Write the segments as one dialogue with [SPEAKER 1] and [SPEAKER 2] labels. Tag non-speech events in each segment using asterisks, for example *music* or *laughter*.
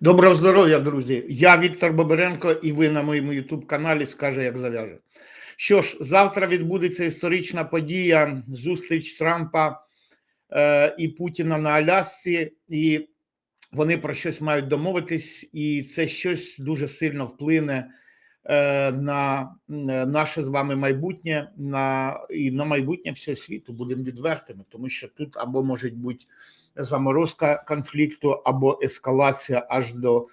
[SPEAKER 1] Доброго здоров'я, друзі! Я Віктор Боберенко, і ви на моєму Ютуб каналі скаже, як зав'яже. Що ж, завтра відбудеться історична подія зустріч Трампа е, і Путіна на Алясці, і вони про щось мають домовитись, і це щось дуже сильно вплине е, на наше з вами майбутнє, на і на майбутнє всього світу. Будемо відвертими, тому що тут або може бути заморозка конфлікту або ескалація аж до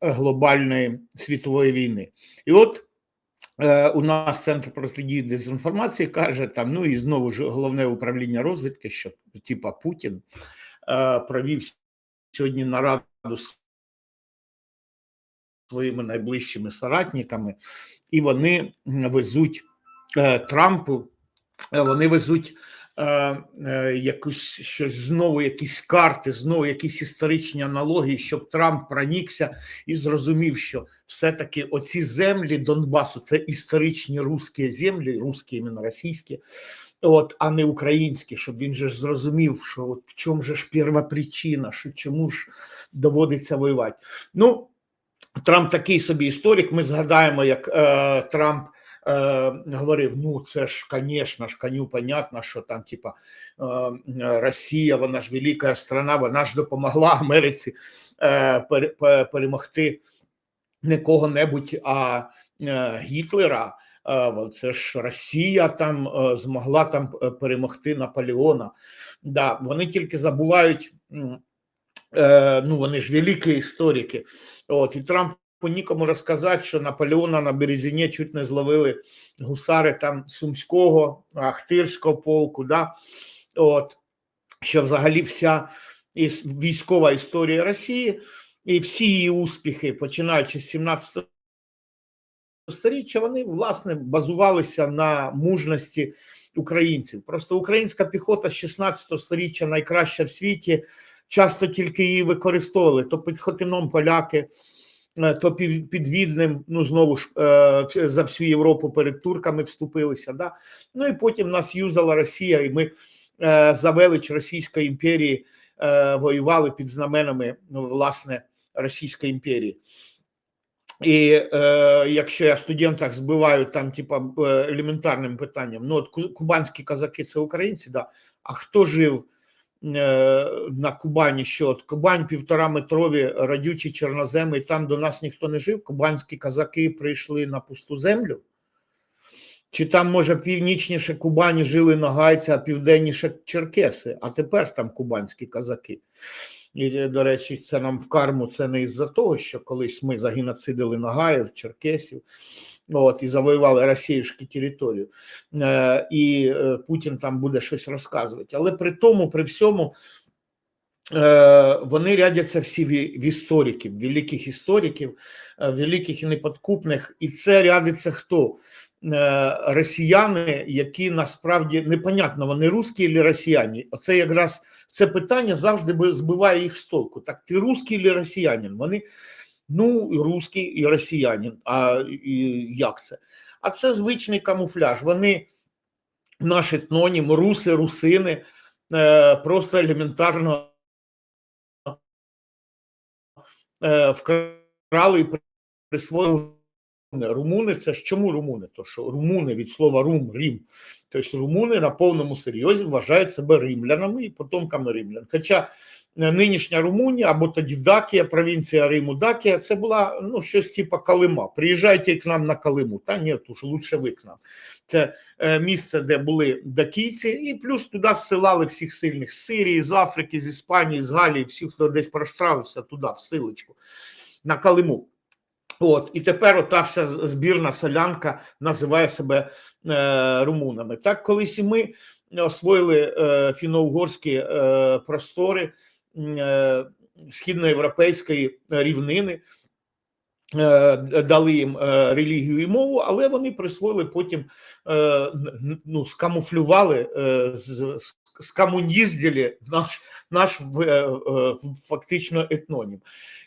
[SPEAKER 1] глобальної світової війни. І от е, у нас центр протидії дезінформації каже там: ну і знову ж головне управління розвідки, що типа Путін е, провів сьогодні нараду з своїми найближчими соратниками, і вони везуть е, Трампу, е, вони везуть Е, е, якусь щось знову, якісь карти, знову якісь історичні аналогії, щоб Трамп пронікся і зрозумів, що все-таки оці землі Донбасу це історичні русські землі, русські іменно російські, от, а не українські, щоб він же ж зрозумів, що от в чому же ж перша причина, що чому ж доводиться воювати. Ну, Трамп такий собі історик. Ми згадаємо, як е, Трамп е, говорив: ну це ж, звісно ж, коню понятно, що там, типа е, Росія, вона ж велика страна, вона ж допомогла Америці е, перемогти не кого-небудь, а е, Гітлера. Е, це ж Росія там е, змогла там е, перемогти Наполеона. Да, Вони тільки забувають, ну вони ж великі історики. От і Трамп по нікому розказати, що Наполеона на Березіні чуть не зловили гусари там Сумського, Ахтирського полку. да, от, Що взагалі вся військова історія Росії і всі її успіхи, починаючи з 17 сторіччя, вони власне базувалися на мужності українців. Просто українська піхота з 16 сторіччя найкраща в світі, часто тільки її використовували, то під поляки. Е, то під Відним, ну знову ж е, за всю Європу перед турками вступилися. Да? Ну і потім нас юзала Росія, і ми е, за велич Російської імперії воювали під знаменами ну, власне Російської імперії. І е, якщо я студентах збиваю там, типа елементарним питанням, ну от кубанські казаки це українці, да, а хто жив? Е, на Кубані, що от Кубань півтора метрові радючі чорноземи, і там до нас ніхто не жив. Кубанські казаки прийшли на пусту землю. Чи там, може, північніше Кубані жили нагайці, а південніше Черкеси, а тепер там кубанські казаки. І, до речі, це нам в карму це не із-за того, що колись ми загіноцидили нагаїв, черкесів от, і завоювали російську територію, е, і е, Путін там буде щось розказувати. Але при тому, при всьому, е, вони рядяться всі в, в істориків, великих істориків, е, великих і неподкупних, і це рядиться хто? Е, росіяни, які насправді непонятно, вони русські чи росіяни. Оце якраз це питання завжди збиває їх з толку. Так, ти русський чи росіянин? Вони Ну, і русський, і росіянин. А і як це? А це звичний камуфляж. Вони, наш етнонім, руси, русини, е, просто елементарно е, вкрали і присвоїли. Румуни це ж чому румуни? То що румуни від слова рум, рім. Тобто румуни на повному серйозі вважають себе римлянами і потомками римлян. Хоча нинішня Румунія або тоді Дакія, провінція Риму Дакія, це була ну, щось типу Калима. Приїжджайте к нам на Калиму. Та ні, уж лучше ви к нам. Це е, місце, де були дакійці, і плюс туди зсилали всіх сильних з Сирії, з Африки, з Іспанії, з Галії, всіх, хто десь проштравився туди, в силочку, на Калиму. От і тепер ота вся збірна солянка називає себе е, румунами. Так, колись і ми освоїли е, фіно-угорські е, простори е, східноєвропейської рівнини, е, дали їм е, релігію і мову, але вони присвоїли потім е, ну, скамуфлювали, е, скамуніздили наш наш е, е, фактично етнонім.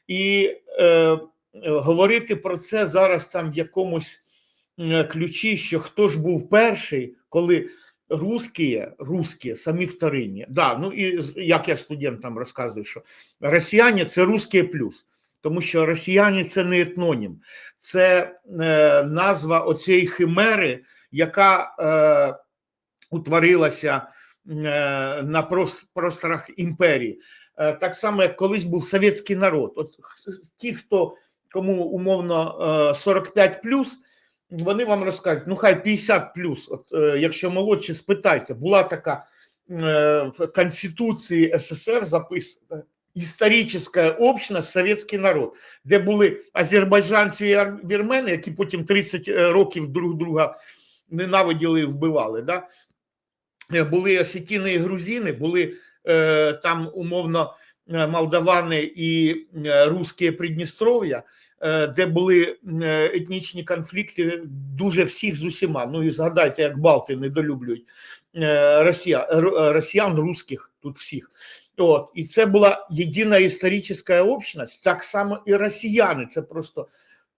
[SPEAKER 1] І е, говорити про це зараз там в якомусь ключі, що хто ж був перший, коли русські, русські самі вторинні. Да, ну і як я студентам розказую, що росіяни це русські плюс. тому що росіяни це не етнонім, це е, назва оцієї химери, яка е, утворилася е, на прос- просторах імперії. Е, так само, як колись був совєтський народ. От ті, хто кому умовно е, 45 вони вам розкажуть, ну хай 50 плюс, От е, якщо молодші, спитайте, була така е, в Конституції СССР записана історична община совєтський народ, де були азербайджанці і вірмени, які потім 30 років друг друга ненавиділи і вбивали. Да? Е, Були осетіни і грузини, були е, там умовно е, молдавани і е, русські Придністров'я, е, де були е, етнічні конфлікти дуже всіх з усіма. Ну і згадайте, як Балти недолюблюють е, росія, е, росіян, русських тут всіх. От, і це була єдина історична общність, так само і росіяни. Це просто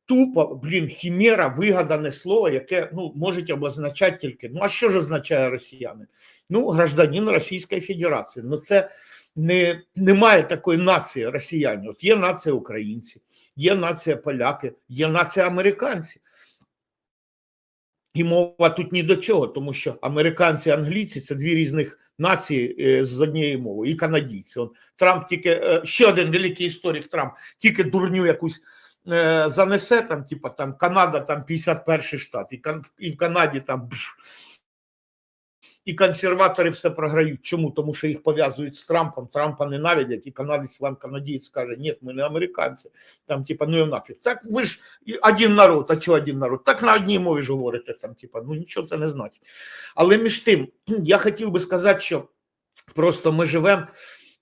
[SPEAKER 1] тупо, блін, хімера, вигадане слово, яке ну, можуть обозначати тільки. Ну, а що ж означає росіяни? Ну, гражданин Російської Федерації. Ну, це не, немає такої нації росіяни. От є нація українці, є нація поляки, є нація американці. І мова тут ні до чого, тому що американці і англійці це дві різних нації е, з однієї мови, і канадійці. От Трамп тільки е, ще один великий історик Трамп, тільки дурню якусь е, занесе, там, типа там Канада, там 51 штат, і, і в Канаді там. бф, і консерватори все програють. Чому? Тому що їх пов'язують з Трампом, Трампа ненавидять, і канадець вам канадієць каже, ні, ми не американці. Там, типа, ну і нафіг. Так ви ж один народ, а чого один народ? Так на одній мові ж говорите, там, типа, ну нічого це не значить. Але між тим, *clears throat* я хотів би сказати, що просто ми живемо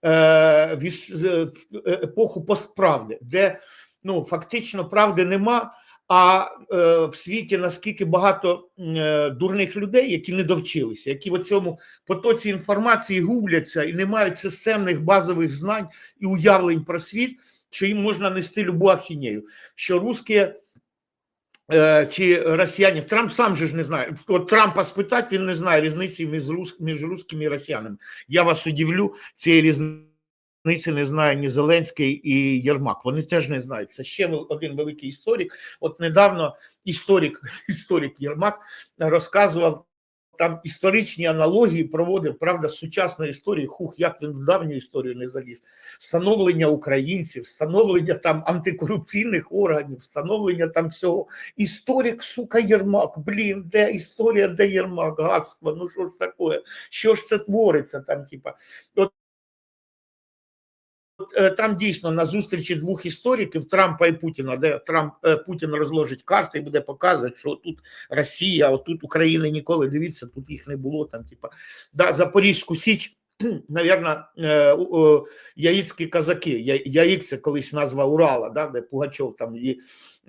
[SPEAKER 1] е, е, в епоху постправди, де ну, фактично правди нема. А е, в світі наскільки багато е, дурних людей, які не довчилися, які в цьому потоці інформації губляться і не мають системних базових знань і уявлень про світ, що їм можна нести любу ахінею. Що русські е, чи росіяни, Трамп сам же ж не знає. От Трампа спитати, він не знає різниці між, рус, русскими і росіянами. Я вас удивлю, цієї різниці не знає ні Зеленський і Єрмак. Вони теж не знають. Це ще один великий історик. От недавно історик, *laughs* історик Єрмак розказував. Там історичні аналогії проводив, правда, з сучасної історії, хух, як він в давню історію не заліз. Становлення українців, становлення там антикорупційних органів, встановлення там всього. Історик, сука, Єрмак. Блін, де історія, де Єрмак? Гадство, ну що ж таке? Що ж це твориться там, типа? От там дійсно на зустрічі двох істориків Трампа і Путіна, де Трамп е, Путін розложить карти і буде показувати, що тут Росія, а тут України ніколи дивіться, тут їх не було. Там, типа, да, Запорізьку Січ, *clears throat* навірно, е, яїцькі казаки. Яїк це колись назва Урала, да, де Пугачов там і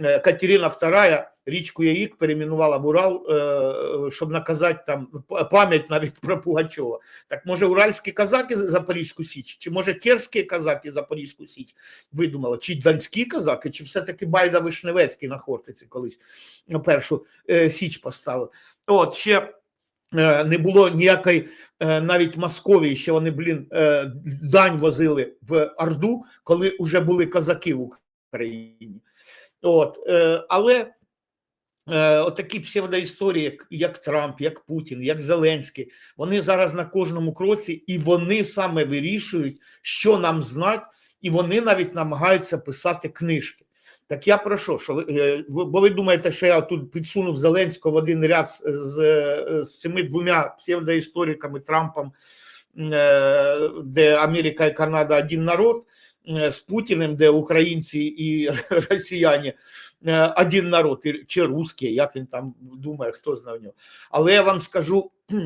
[SPEAKER 1] е, Катерина II річку Яїк перейменувала в Урал, е, щоб наказати там пам'ять навіть про Пугачова. Так може уральські казаки Запорізьку Січ, чи може терські казаки Запорізьку Січ видумали, чи донські казаки, чи все-таки Байда Вишневецький на Хортиці колись на першу е, Січ поставив. От ще е, не було ніякої навіть Московії, що вони, блін, дань возили в Орду, коли вже були казаки в Україні. От, але отакі псевдоісторії, як, Трамп, як Путін, як Зеленський, вони зараз на кожному кроці, і вони саме вирішують, що нам знати, і вони навіть намагаються писати книжки. Так я про що? е, бо ви думаєте, що я тут підсунув Зеленського в один ряд з, з, е, з цими двома псевдоісториками Трампом, е, де Америка і Канада один народ, е, з Путіним, де українці і *laughs* росіяни е, один народ, чи русські, як він там думає, хто знає нього. Але я вам скажу, *clears throat*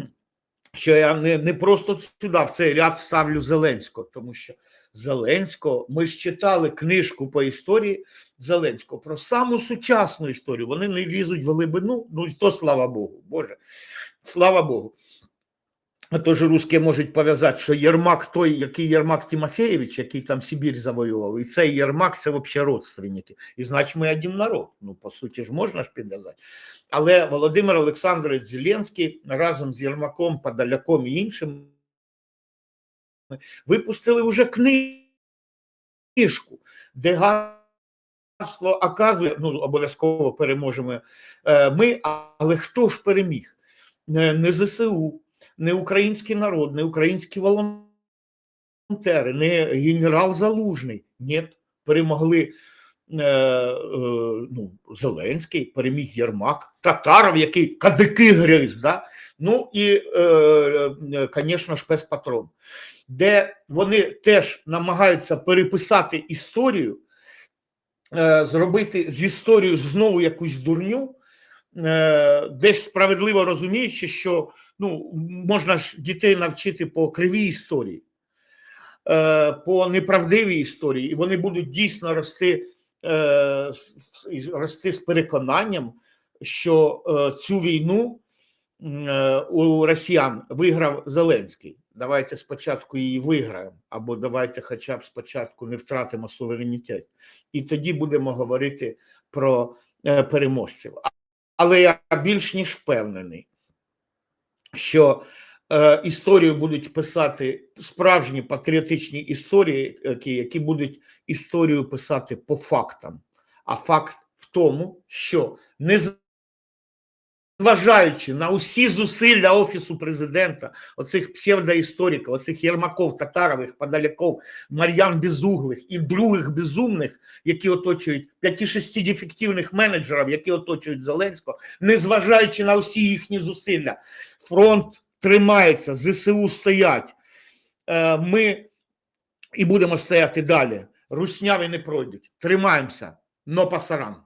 [SPEAKER 1] що я не, не просто сюди в цей ряд ставлю Зеленського, тому що Зеленського, ми ж читали книжку по історії Зеленського про саму сучасну історію. Вони не лізуть в глибину, ну і то слава Богу, Боже, слава Богу. А то русські можуть пов'язати, що Єрмак той, який Єрмак Тимофеєвич, який там Сибір завоював, і цей Єрмак це взагалі родственники. І значить, ми один народ. Ну, по суті ж можна ж підв'язати. Але Володимир Олександрович Зеленський разом з Єрмаком, Подоляком і іншими випустили вже книжку, де гарно оказує, ну обов'язково переможемо е, ми, але хто ж переміг? Не, не ЗСУ, не український народ, не українські волонтери, не генерал Залужний. Ні, перемогли е, е, ну, Зеленський, переміг Єрмак, Татаров, який кадики гриз, да? ну і, звісно е, ж, спецпатрон, де вони теж намагаються переписати історію, е, зробити з історією знову якусь дурню, е, десь справедливо розуміючи, що ну, можна ж дітей навчити по кривій історії, е, по неправдивій історії, і вони будуть дійсно рости, е, рости з переконанням, що е, цю війну у росіян виграв Зеленський. Давайте спочатку її виграємо, або давайте хоча б спочатку не втратимо суверенітет. І тоді будемо говорити про переможців. Але я більш ніж впевнений, що е, історію будуть писати справжні патріотичні історії, які, які будуть історію писати по фактам. А факт в тому, що не зважаючи на усі зусилля офісу президента, оцих псевдоісториків, оцих Єрмаков, Татарових, Подаляков, Мар'ян Безуглих і других безумних, які оточують 5-6 дефективних менеджерів, які оточують Зеленського, незважаючи на усі їхні зусилля, фронт тримається, ЗСУ стоять. Е, Ми і будемо стояти далі. Русняві не пройдуть. Тримаємося, но пасаран.